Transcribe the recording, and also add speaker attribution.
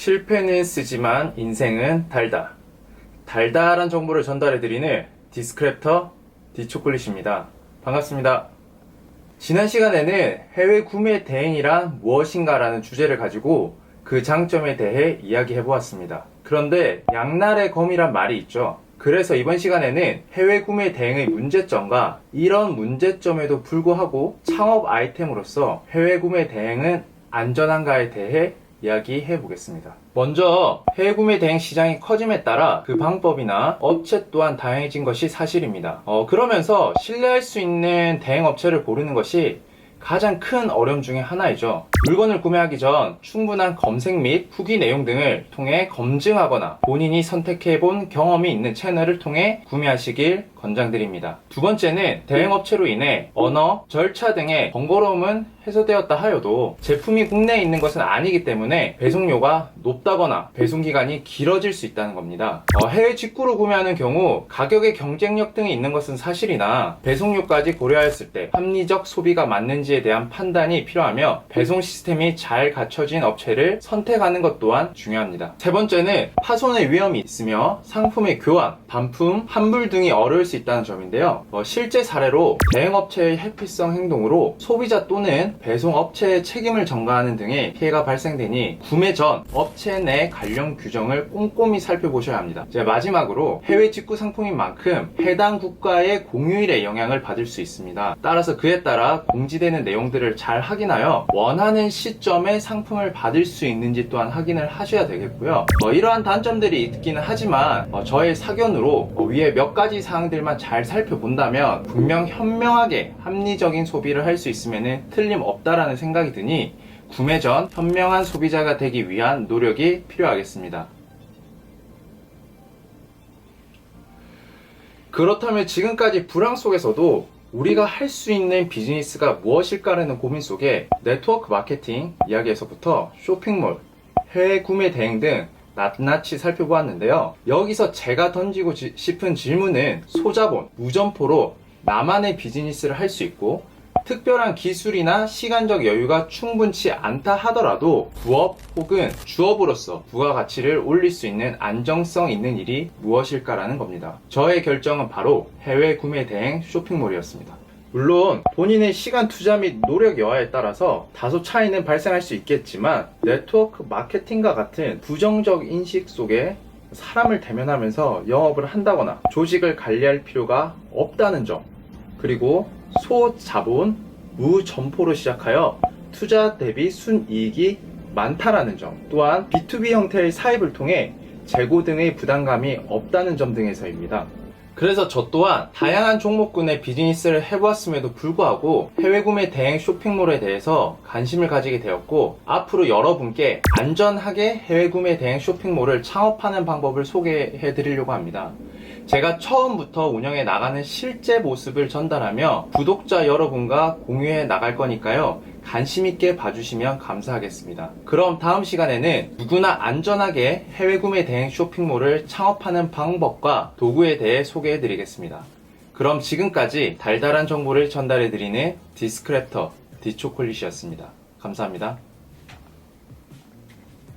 Speaker 1: 실패는 쓰지만 인생은 달다. 달달한 정보를 전달해드리는 디스크랩터 디초콜릿입니다. 반갑습니다. 지난 시간에는 해외 구매 대행이란 무엇인가라는 주제를 가지고 그 장점에 대해 이야기해 보았습니다. 그런데 양날의 검이란 말이 있죠. 그래서 이번 시간에는 해외 구매 대행의 문제점과 이런 문제점에도 불구하고 창업 아이템으로서 해외 구매 대행은 안전한가에 대해 이야기해 보겠습니다. 먼저 해외 구매 대행 시장이 커짐에 따라 그 방법이나 업체 또한 다양해진 것이 사실입니다. 어, 그러면서 신뢰할 수 있는 대행 업체를 고르는 것이 가장 큰 어려움 중에 하나이죠. 물건을 구매하기 전 충분한 검색 및 후기 내용 등을 통해 검증하거나 본인이 선택해 본 경험이 있는 채널을 통해 구매하시길 권장드립니다. 두 번째는 대행업체로 인해 언어, 절차 등의 번거로움은 해소되었다 하여도 제품이 국내에 있는 것은 아니기 때문에 배송료가 높다거나 배송기간이 길어질 수 있다는 겁니다. 어, 해외 직구로 구매하는 경우 가격의 경쟁력 등이 있는 것은 사실이나 배송료까지 고려했을 때 합리적 소비가 맞는지에 대한 판단이 필요하며 배송 시스템이 잘 갖춰진 업체를 선택하는 것 또한 중요합니다. 세 번째는 파손의 위험이 있으며 상품의 교환, 반품, 환불 등이 어려울 수 있다는 점인데요. 어, 실제 사례로 대행업체의 회피성 행동으로 소비자 또는 배송업체의 책임을 전가하는 등의 피해가 발생되니 구매 전 업체 내 관련 규정을 꼼꼼히 살펴보셔야 합니다. 이제 마지막으로 해외 직구 상품인 만큼 해당 국가의 공휴일에 영향을 받을 수 있습니다. 따라서 그에 따라 공지되는 내용들을 잘 확인하여 원하는 시점에 상품을 받을 수 있는지 또한 확인을 하셔야 되겠고요. 어, 이러한 단점들이 있기는 하지만 어, 저의 사견으로 어, 위에 몇 가지 사항들 만 잘 살펴본다면 분명 현명하게 합리적인 소비를 할 수 있으면 틀림없다라는 생각이 드니 구매 전 현명한 소비자가 되기 위한 노력이 필요하겠습니다. 그렇다면 지금까지 불황 속에서도 우리가 할 수 있는 비즈니스가 무엇일까라는 고민 속에 네트워크 마케팅 이야기에서부터 쇼핑몰, 해외 구매 대행 등 낱낱이 살펴보았는데요. 여기서 제가 던지고 지- 싶은 질문은 소자본, 무점포로 나만의 비즈니스를 할 수 있고 특별한 기술이나 시간적 여유가 충분치 않다 하더라도 부업 혹은 주업으로서 부가가치를 올릴 수 있는 안정성 있는 일이 무엇일까라는 겁니다. 저의 결정은 바로 해외 구매 대행 쇼핑몰이었습니다. 물론 본인의 시간 투자 및 노력 여하에 따라서 다소 차이는 발생할 수 있겠지만 네트워크 마케팅과 같은 부정적 인식 속에 사람을 대면하면서 영업을 한다거나 조직을 관리할 필요가 없다는 점 그리고 소자본 무점포로 시작하여 투자 대비 순이익이 많다라는 점 또한 B2B 형태의 사입을 통해 재고 등의 부담감이 없다는 점 등에서입니다. 그래서 저 또한 다양한 종목군의 비즈니스를 해보았음에도 불구하고 해외 구매 대행 쇼핑몰에 대해서 관심을 가지게 되었고 앞으로 여러분께 안전하게 해외 구매 대행 쇼핑몰을 창업하는 방법을 소개해 드리려고 합니다. 제가 처음부터 운영해 나가는 실제 모습을 전달하며 구독자 여러분과 공유해 나갈 거니까요. 관심 있게 봐주시면 감사하겠습니다. 그럼 다음 시간에는 누구나 안전하게 해외 구매 대행 쇼핑몰을 창업하는 방법과 도구에 대해 소개해 드리겠습니다. 그럼 지금까지 달달한 정보를 전달해 드리는 디스크랩터 디초콜릿이었습니다. 감사합니다.